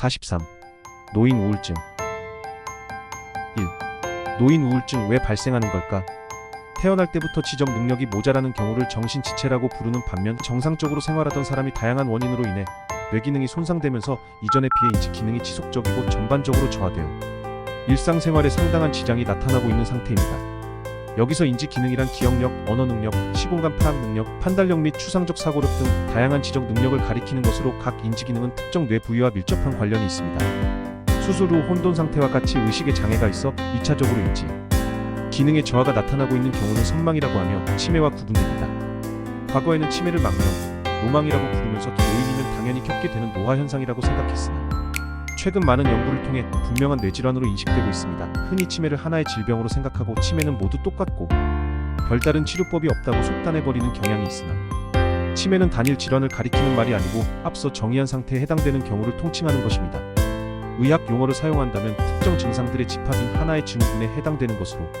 43. 노인 우울증 1. 노인 우울증 왜 발생하는 걸까? 태어날 때부터 지적 능력이 모자라는 경우를 정신지체라고 부르는 반면 정상적으로 생활하던 사람이 다양한 원인으로 인해 뇌기능이 손상되면서 이전에 비해 인지 기능이 지속적이고 전반적으로 저하되어 일상생활에 상당한 지장이 나타나고 있는 상태입니다. 여기서 인지 기능이란 기억력, 언어 능력, 시공간 파악 능력, 판단력 및 추상적 사고력 등 다양한 지적 능력을 가리키는 것으로 각 인지 기능은 특정 뇌 부위와 밀접한 관련이 있습니다. 수술 후 혼돈 상태와 같이 의식에 장애가 있어 2차적으로 인지 기능의 저하가 나타나고 있는 경우는 선망이라고 하며 치매와 구분됩니다. 과거에는 치매를 망령, 노망이라고 부르면서 노인이면 당연히 겪게 되는 노화 현상이라고 생각했으나 최근 많은 연구를 통해 분명한 뇌질환으로 인식되고 있습니다. 흔히 치매를 하나의 질병으로 생각하고 치매는 모두 똑같고 별다른 치료법이 없다고 속단해버리는 경향이 있으나 치매는 단일 질환을 가리키는 말이 아니고 앞서 정의한 상태에 해당되는 경우를 통칭하는 것입니다. 의학 용어를 사용한다면 특정 증상들의 집합인 하나의 증후군에 해당되는 것으로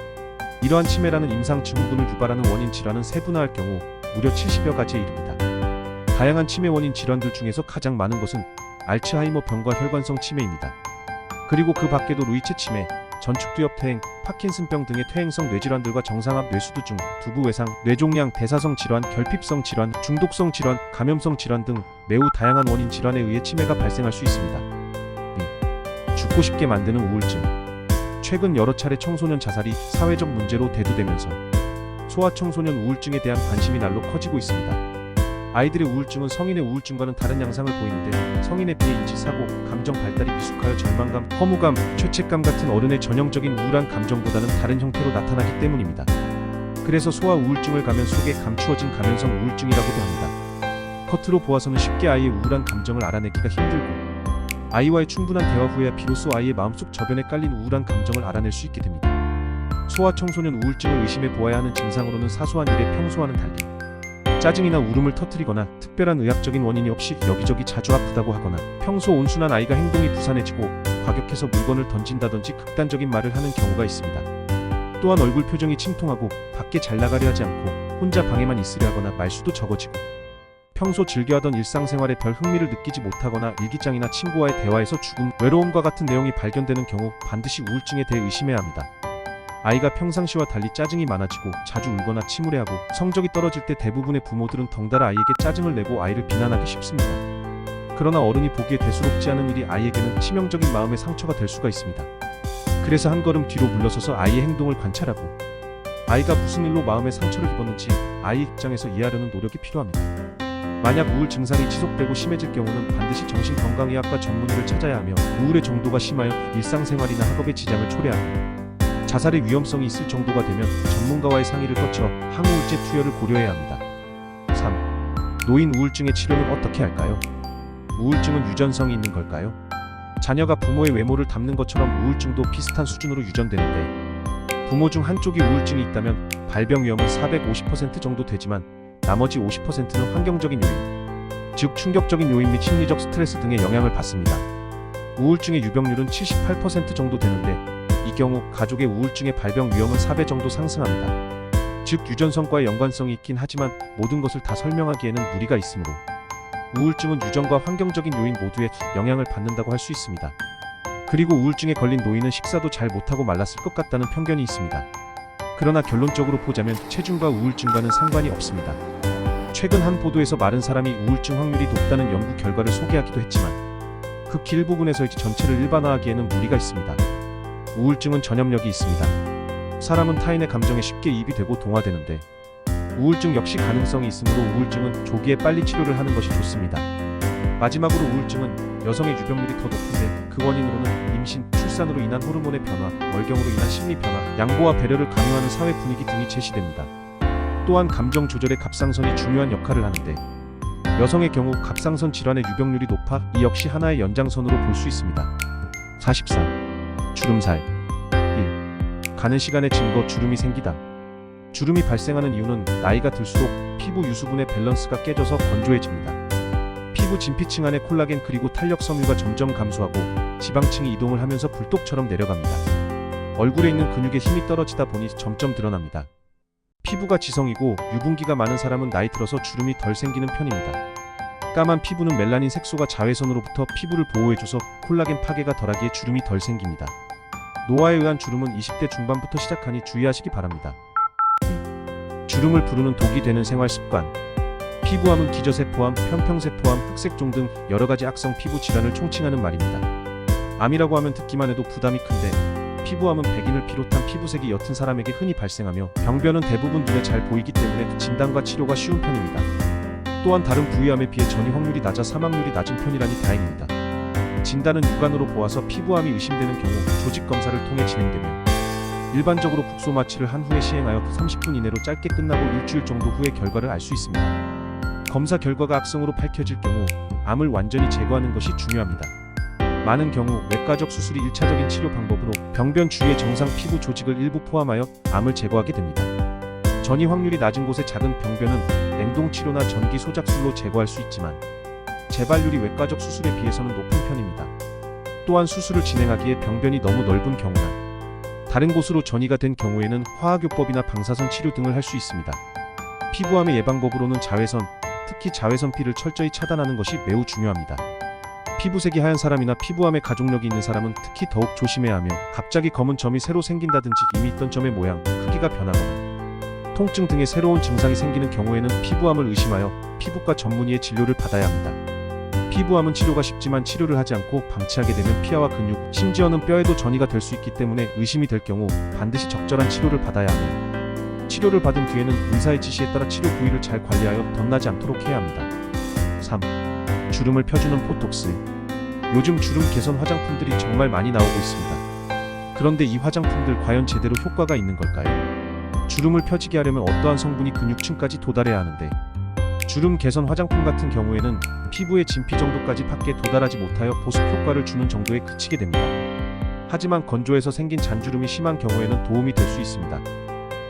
이러한 치매라는 임상 증후군을 유발하는 원인 질환은 세분화할 경우 무려 70여 가지에 이릅니다. 다양한 치매 원인 질환들 중에서 가장 많은 것은 알츠하이머 병과 혈관성 치매입니다. 그리고 그 밖에도 루이체 치매, 전축두엽 퇴행, 파킨슨병 등의 퇴행성 뇌질환들과 정상압 뇌수두증, 두부 외상, 뇌종양, 대사성 질환, 결핍성 질환, 중독성 질환, 감염성 질환 등 매우 다양한 원인 질환에 의해 치매가 발생할 수 있습니다. 죽고 싶게 만드는 우울증. 최근 여러 차례 청소년 자살이 사회적 문제로 대두되면서 소아청소년 우울증에 대한 관심이 날로 커지고 있습니다. 아이들의 우울증은 성인의 우울증과는 다른 양상을 보이는데 성인에 비해 인지 사고, 감정 발달이 미숙하여 절망감, 허무감, 죄책감 같은 어른의 전형적인 우울한 감정보다는 다른 형태로 나타나기 때문입니다. 그래서 소아 우울증을 가면 속에 감추어진 가면성 우울증이라고도 합니다. 겉으로 보아서는 쉽게 아이의 우울한 감정을 알아내기가 힘들고 아이와의 충분한 대화 후에야 비로소 아이의 마음속 저변에 깔린 우울한 감정을 알아낼 수 있게 됩니다. 소아 청소년 우울증을 의심해 보아야 하는 증상으로는 사소한 일에 평소와는 달리 짜증이나 울음을 터뜨리거나 특별한 의학적인 원인이 없이 여기저기 자주 아프다고 하거나 평소 온순한 아이가 행동이 부산해지고 과격해서 물건을 던진다든지 극단적인 말을 하는 경우가 있습니다. 또한 얼굴 표정이 침통하고 밖에 잘 나가려 하지 않고 혼자 방에만 있으려 하거나 말수도 적어지고 평소 즐겨하던 일상생활에 별 흥미를 느끼지 못하거나 일기장이나 친구와의 대화에서 죽음, 외로움과 같은 내용이 발견되는 경우 반드시 우울증에 대해 의심해야 합니다. 아이가 평상시와 달리 짜증이 많아지고 자주 울거나 침울해하고 성적이 떨어질 때 대부분의 부모들은 덩달아 아이에게 짜증을 내고 아이를 비난하기 쉽습니다. 그러나 어른이 보기에 대수롭지 않은 일이 아이에게는 치명적인 마음의 상처가 될 수가 있습니다. 그래서 한 걸음 뒤로 물러서서 아이의 행동을 관찰하고 아이가 무슨 일로 마음의 상처를 입었는지 아이 입장에서 이해하려는 노력이 필요합니다. 만약 우울 증상이 지속되고 심해질 경우는 반드시 정신건강의학과 전문의를 찾아야 하며 우울의 정도가 심하여 일상생활이나 학업에 지장을 초래하고 자살의 위험성이 있을 정도가 되면 전문가와의 상의를 거쳐 항우울제 투여를 고려해야 합니다. 3. 노인 우울증의 치료는 어떻게 할까요? 우울증은 유전성이 있는 걸까요? 자녀가 부모의 외모를 닮는 것처럼 우울증도 비슷한 수준으로 유전되는데 부모 중 한쪽이 우울증이 있다면 발병 위험은 450% 정도 되지만 나머지 50%는 환경적인 요인, 즉 충격적인 요인 및 심리적 스트레스 등의 영향을 받습니다. 우울증의 유병률은 78% 정도 되는데 이 경우 가족의 우울증의 발병 위험은 4배 정도 상승합니다. 즉 유전성과의 연관성이 있긴 하지만 모든 것을 다 설명하기에는 무리가 있으므로 우울증은 유전과 환경적인 요인 모두에 영향을 받는다고 할 수 있습니다. 그리고 우울증에 걸린 노인은 식사도 잘 못하고 말랐을 것 같다는 편견이 있습니다. 그러나 결론적으로 보자면 체중과 우울증과는 상관이 없습니다. 최근 한 보도에서 마른 사람이 우울증 확률이 높다는 연구 결과를 소개하기도 했지만 그 길부분에서이지 전체를 일반화하기에는 무리가 있습니다. 우울증은 전염력이 있습니다. 사람은 타인의 감정에 쉽게 이입이 되고 동화되는데 우울증 역시 가능성이 있으므로 우울증은 조기에 빨리 치료를 하는 것이 좋습니다. 마지막으로 우울증은 여성의 유병률이 더 높은데 그 원인으로는 임신, 출산으로 인한 호르몬의 변화, 월경으로 인한 심리 변화, 양보와 배려를 강요하는 사회 분위기 등이 제시됩니다. 또한 감정 조절의 갑상선이 중요한 역할을 하는데 여성의 경우 갑상선 질환의 유병률이 높아 이 역시 하나의 연장선으로 볼 수 있습니다. 44. 주름살 1. 가는 시간에 증거 주름이 생기다. 주름이 발생하는 이유는 나이가 들수록 피부 유수분의 밸런스가 깨져서 건조해집니다. 피부 진피층 안의 콜라겐 그리고 탄력 섬유가 점점 감소하고 지방층이 이동을 하면서 불독처럼 내려갑니다. 얼굴에 있는 근육의 힘이 떨어지다 보니 점점 드러납니다. 피부가 지성이고 유분기가 많은 사람은 나이 들어서 주름이 덜 생기는 편입니다. 까만 피부는 멜라닌 색소가 자외선으로부터 피부를 보호해줘서 콜라겐 파괴가 덜하기에 주름이 덜 생깁니다. 노화에 의한 주름은 20대 중반부터 시작하니 주의하시기 바랍니다. 주름을 부르는 독이 되는 생활 습관. 피부암은 기저세포암, 편평세포암, 흑색종 등 여러 가지 악성 피부 질환을 총칭하는 말입니다. 암이라고 하면 듣기만 해도 부담이 큰데 피부암은 백인을 비롯한 피부색이 옅은 사람에게 흔히 발생하며 병변은 대부분 눈에 잘 보이기 때문에 진단과 치료가 쉬운 편입니다. 또한 다른 부위암에 비해 전이 확률이 낮아 사망률이 낮은 편이라니 다행입니다. 진단은 육안으로 보아서 피부암이 의심되는 경우 조직 검사를 통해 진행되며 일반적으로 국소 마취를 한 후에 시행하여 30분 이내로 짧게 끝나고 일주일 정도 후에 결과를 알 수 있습니다. 검사 결과가 악성으로 밝혀질 경우 암을 완전히 제거하는 것이 중요합니다. 많은 경우 외과적 수술이 1차적인 치료 방법으로 병변 주위의 정상 피부 조직을 일부 포함하여 암을 제거하게 됩니다. 전이 확률이 낮은 곳의 작은 병변은 냉동 치료나 전기 소작술로 제거할 수 있지만 재발률이 외과적 수술에 비해서는 높은 편입니다. 또한 수술을 진행하기에 병변이 너무 넓은 경우나 다른 곳으로 전이가 된 경우에는 화학요법이나 방사선 치료 등을 할 수 있습니다. 피부암의 예방법으로는 자외선, 특히 자외선 피를 철저히 차단하는 것이 매우 중요합니다. 피부색이 하얀 사람이나 피부암에 가족력이 있는 사람은 특히 더욱 조심해야 하며 갑자기 검은 점이 새로 생긴다든지 이미 있던 점의 모양, 크기가 변하거나 통증 등의 새로운 증상이 생기는 경우에는 피부암을 의심하여 피부과 전문의의 진료를 받아야 합니다. 피부암은 치료가 쉽지만 치료를 하지 않고 방치하게 되면 피하와 근육, 심지어는 뼈에도 전이가 될 수 있기 때문에 의심이 될 경우 반드시 적절한 치료를 받아야 하며 치료를 받은 뒤에는 의사의 지시에 따라 치료 부위를 잘 관리하여 덧나지 않도록 해야 합니다. 3. 주름을 펴주는 포톡스. 요즘 주름 개선 화장품들이 정말 많이 나오고 있습니다. 그런데 이 화장품들 과연 제대로 효과가 있는 걸까요? 주름을 펴지게 하려면 어떠한 성분이 근육층까지 도달해야 하는데 주름 개선 화장품 같은 경우에는 피부의 진피 정도까지 밖에 도달하지 못하여 보습 효과를 주는 정도에 그치게 됩니다. 하지만 건조해서 생긴 잔주름이 심한 경우에는 도움이 될 수 있습니다.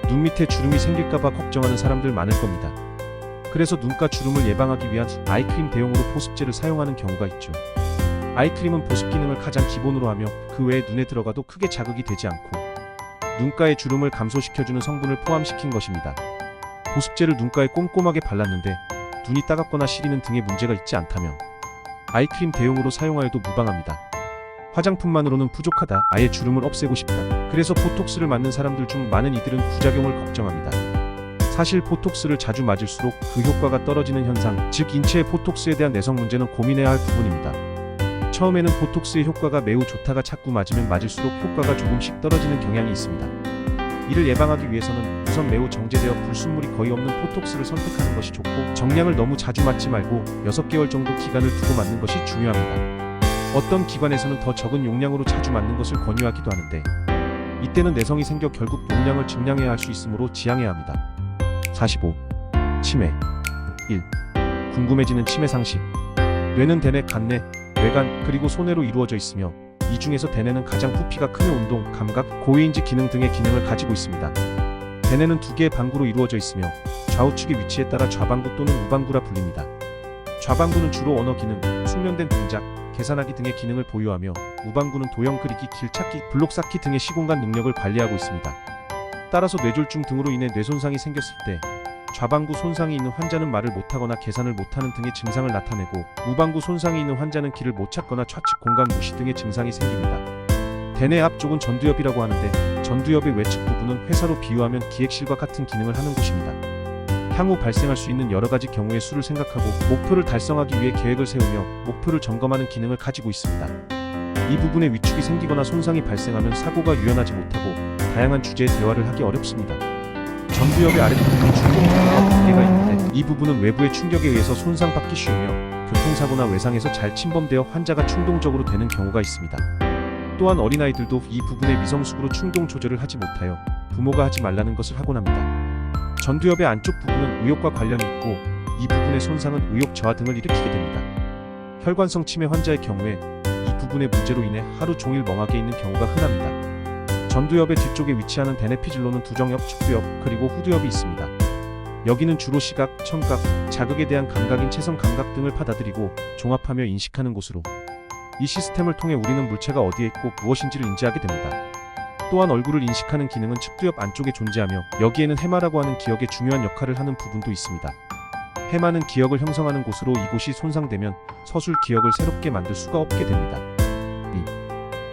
눈 밑에 주름이 생길까봐 걱정하는 사람들 많을 겁니다. 그래서 눈가 주름을 예방하기 위한 아이크림 대용으로 보습제를 사용하는 경우가 있죠. 아이크림은 보습 기능을 가장 기본으로 하며 그 외에 눈에 들어가도 크게 자극이 되지 않고 눈가의 주름을 감소시켜주는 성분을 포함시킨 것입니다. 보습제를 눈가에 꼼꼼하게 발랐는데 눈이 따갑거나 시리는 등의 문제가 있지 않다면 아이크림 대용으로 사용하여도 무방합니다. 화장품만으로는 부족하다. 아예 주름을 없애고 싶다. 그래서 보톡스를 맞는 사람들 중 많은 이들은 부작용을 걱정합니다. 사실 보톡스를 자주 맞을수록 그 효과가 떨어지는 현상, 즉 인체의 보톡스에 대한 내성 문제는 고민해야 할 부분입니다. 처음에는 보톡스의 효과가 매우 좋다가 자꾸 맞으면 맞을수록 효과가 조금씩 떨어지는 경향이 있습니다. 이를 예방하기 위해서는 우선 매우 정제되어 불순물이 거의 없는 포톡스를 선택하는 것이 좋고 정량을 너무 자주 맞지 말고 6개월 정도 기간을 두고 맞는 것이 중요합니다. 어떤 기관에서는 더 적은 용량으로 자주 맞는 것을 권유하기도 하는데 이때는 내성이 생겨 결국 용량을 증량해야 할 수 있으므로 지양해야 합니다. 45. 치매 1. 궁금해지는 치매 상식 뇌는 대뇌, 간뇌, 외관, 그리고 소뇌로 이루어져 있으며 이 중에서 대뇌는 가장 부피가 크며 운동, 감각, 고위인지 기능 등의 기능을 가지고 있습니다. 대뇌는 두 개의 방구로 이루어져 있으며 좌우측의 위치에 따라 좌방구 또는 우방구라 불립니다. 좌방구는 주로 언어 기능, 숙련된 동작, 계산하기 등의 기능을 보유하며 우방구는 도형 그리기, 길 찾기, 블록 쌓기 등의 시공간 능력을 관리하고 있습니다. 따라서 뇌졸중 등으로 인해 뇌 손상이 생겼을 때 좌방구 손상이 있는 환자는 말을 못하거나 계산을 못하는 등의 증상을 나타내고 우방구 손상이 있는 환자는 길을 못 찾거나 좌측 공간 무시 등의 증상이 생깁니다. 대뇌 앞쪽은 전두엽이라고 하는데 전두엽의 외측 부분은 회사로 비유하면 기획실과 같은 기능을 하는 곳입니다. 향후 발생할 수 있는 여러 가지 경우의 수를 생각하고 목표를 달성하기 위해 계획을 세우며 목표를 점검하는 기능을 가지고 있습니다. 이 부분에 위축이 생기거나 손상이 발생하면 사고가 유연하지 못하고 다양한 주제의 대화를 하기 어렵습니다. 전두엽의 아랫부분에 충동파가 두 개가 있는데 이 부분은 외부의 충격에 의해서 손상받기 쉬우며 교통사고나 외상에서 잘 침범되어 환자가 충동적으로 되는 경우가 있습니다. 또한 어린아이들도 이 부분의 미성숙으로 충동 조절을 하지 못하여 부모가 하지 말라는 것을 하곤 합니다. 전두엽의 안쪽 부분은 의욕과 관련이 있고 이 부분의 손상은 의욕 저하 등을 일으키게 됩니다. 혈관성 치매 환자의 경우에 이 부분의 문제로 인해 하루 종일 멍하게 있는 경우가 흔합니다. 전두엽의 뒤쪽에 위치하는 대뇌피질로는 두정엽, 측두엽, 그리고 후두엽이 있습니다. 여기는 주로 시각, 청각, 자극에 대한 감각인 체성 감각 등을 받아들이고 종합하며 인식하는 곳으로 이 시스템을 통해 우리는 물체가 어디에 있고 무엇인지를 인지하게 됩니다. 또한 얼굴을 인식하는 기능은 측두엽 안쪽에 존재하며 여기에는 해마라고 하는 기억에 중요한 역할을 하는 부분도 있습니다. 해마는 기억을 형성하는 곳으로 이곳이 손상되면 서술 기억을 새롭게 만들 수가 없게 됩니다.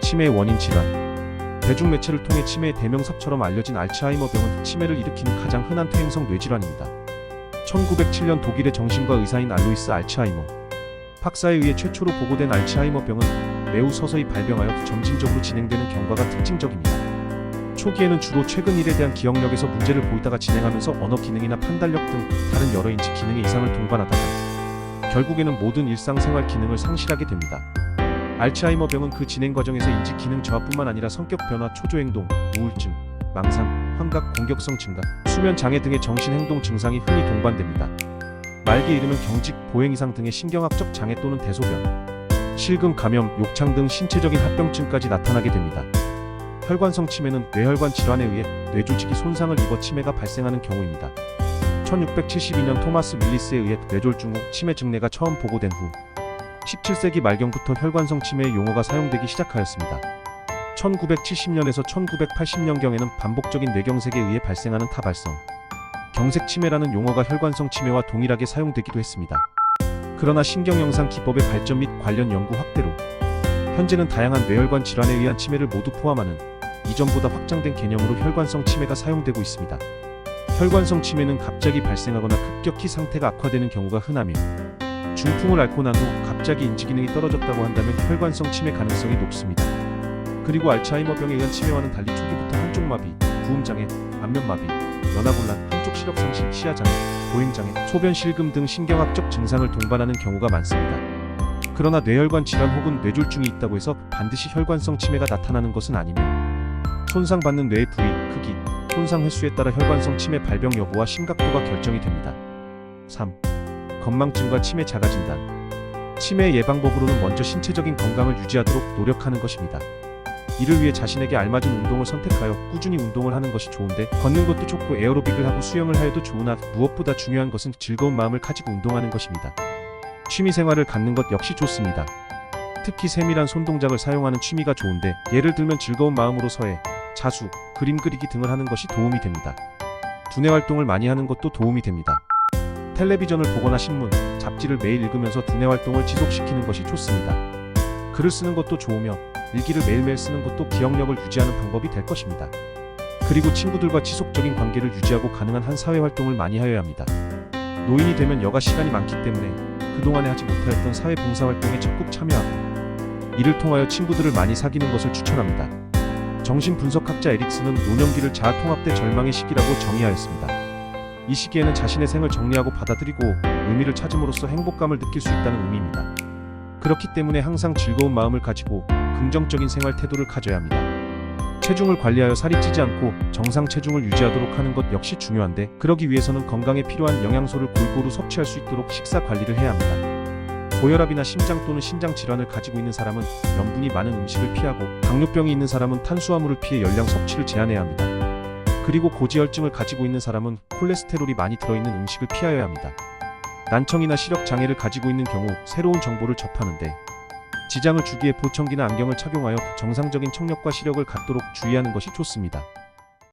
2. 치매의 원인 질환 대중매체를 통해 치매의 대명사처럼 알려진 알츠하이머병은 치매를 일으키는 가장 흔한 퇴행성 뇌질환입니다. 1907년 독일의 정신과 의사인 알로이스 알츠하이머 박사에 의해 최초로 보고된 알츠하이머 병은 매우 서서히 발병하여 점진적으로 진행되는 경과가 특징적입니다. 초기에는 주로 최근 일에 대한 기억력에서 문제를 보이다가 진행하면서 언어 기능이나 판단력 등 다른 여러 인지 기능의 이상을 동반하다가 결국에는 모든 일상생활 기능을 상실하게 됩니다. 알츠하이머 병은 그 진행 과정에서 인지 기능 저하뿐만 아니라 성격 변화, 초조 행동, 우울증, 망상, 환각, 공격성 증가, 수면 장애 등의 정신 행동 증상이 흔히 동반됩니다. 말기에 이르면 경직, 보행 이상 등의 신경학적 장애 또는 대소변, 실금, 감염, 욕창 등 신체적인 합병증까지 나타나게 됩니다. 혈관성 치매는 뇌혈관 질환에 의해 뇌조직이 손상을 입어 치매가 발생하는 경우입니다. 1672년 토마스 윌리스에 의해 뇌졸중 후 치매 증례가 처음 보고된 후 17세기 말경부터 혈관성 치매의 용어가 사용되기 시작하였습니다. 1970년에서 1980년경에는 반복적인 뇌경색에 의해 발생하는 타발성, 경색 치매라는 용어가 혈관성 치매와 동일하게 사용되기도 했습니다. 그러나 신경영상 기법의 발전 및 관련 연구 확대로 현재는 다양한 뇌혈관 질환에 의한 치매를 모두 포함하는 이전보다 확장된 개념으로 혈관성 치매가 사용되고 있습니다. 혈관성 치매는 갑자기 발생하거나 급격히 상태가 악화되는 경우가 흔하며 중풍을 앓고 난 후 갑자기 인지 기능이 떨어졌다고 한다면 혈관성 치매 가능성이 높습니다. 그리고 알츠하이머병에 의한 치매와는 달리 초기부터 한쪽 마비, 부음 장애, 안면 마비, 연화곤란, 한쪽 시력 상실, 시야 장애, 보행 장애, 소변 실금 등 신경학적 증상을 동반하는 경우가 많습니다. 그러나 뇌혈관 질환 혹은 뇌졸중이 있다고 해서 반드시 혈관성 치매가 나타나는 것은 아니며 손상받는 뇌의 부위, 크기, 손상 횟수에 따라 혈관성 치매 발병 여부와 심각도가 결정이 됩니다. 3. 건망증과 치매 자가 진단. 치매 예방법으로는 먼저 신체적인 건강을 유지하도록 노력하는 것입니다. 이를 위해 자신에게 알맞은 운동을 선택하여 꾸준히 운동을 하는 것이 좋은데 걷는 것도 좋고 에어로빅을 하고 수영을 하여도 좋으나 무엇보다 중요한 것은 즐거운 마음을 가지고 운동하는 것입니다. 취미 생활을 갖는 것 역시 좋습니다. 특히 세밀한 손동작을 사용하는 취미가 좋은데 예를 들면 즐거운 마음으로 서예, 자수, 그림 그리기 등을 하는 것이 도움이 됩니다. 두뇌 활동을 많이 하는 것도 도움이 됩니다. 텔레비전을 보거나 신문, 잡지를 매일 읽으면서 두뇌 활동을 지속시키는 것이 좋습니다. 글을 쓰는 것도 좋으며 일기를 매일매일 쓰는 것도 기억력을 유지하는 방법이 될 것입니다. 그리고 친구들과 지속적인 관계를 유지하고 가능한 한 사회 활동을 많이 하여야 합니다. 노인이 되면 여가 시간이 많기 때문에 그동안에 하지 못하였던 사회 봉사 활동에 적극 참여하고 이를 통하여 친구들을 많이 사귀는 것을 추천합니다. 정신분석학자 에릭스는 노년기를 자아 통합대 절망의 시기라고 정의하였습니다. 이 시기에는 자신의 생을 정리하고 받아들이고 의미를 찾음으로써 행복감을 느낄 수 있다는 의미입니다. 그렇기 때문에 항상 즐거운 마음을 가지고 긍정적인 생활 태도를 가져야 합니다. 체중을 관리하여 살이 찌지 않고 정상 체중을 유지하도록 하는 것 역시 중요한데 그러기 위해서는 건강에 필요한 영양소를 골고루 섭취할 수 있도록 식사 관리를 해야 합니다. 고혈압이나 심장 또는 신장 질환을 가지고 있는 사람은 염분이 많은 음식을 피하고 당뇨병이 있는 사람은 탄수화물을 피해 열량 섭취를 제한해야 합니다. 그리고 고지혈증을 가지고 있는 사람은 콜레스테롤이 많이 들어있는 음식을 피하여야 합니다. 난청이나 시력 장애를 가지고 있는 경우 새로운 정보를 접하는데 지장을 주기에 보청기나 안경을 착용하여 정상적인 청력과 시력을 갖도록 주의하는 것이 좋습니다.